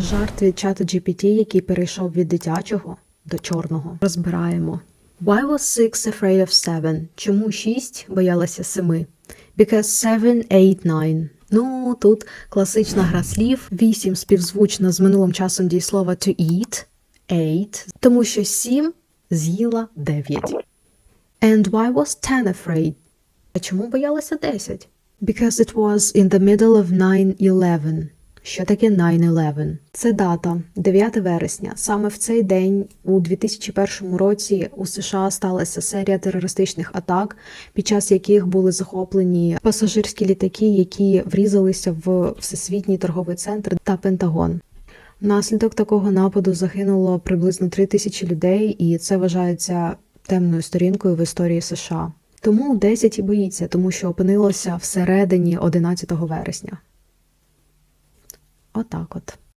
Жарт від чату GPT, який перейшов від дитячого до чорного. Розбираємо. Why was six afraid of seven? Чому шість боялася семи? Because seven, eight, nine. Ну, тут класична гра слів. Вісім співзвучно з минулим часом дієслова to eat, ate, тому що сім з'їла дев'ять. And why was ten afraid? А чому боялася 10? Because it was in the middle of 9-11. Що таке 9-11? Це дата 9 вересня. Саме в цей день, у 2001 році, у США сталася серія терористичних атак, під час яких були захоплені пасажирські літаки, які врізалися в Всесвітній торговий центр та Пентагон. Внаслідок такого нападу загинуло приблизно 3 тисячі людей, і це вважається темною сторінкою в історії США. Тому 10 і боїться, тому що опинилося всередині 11 вересня. Отак от.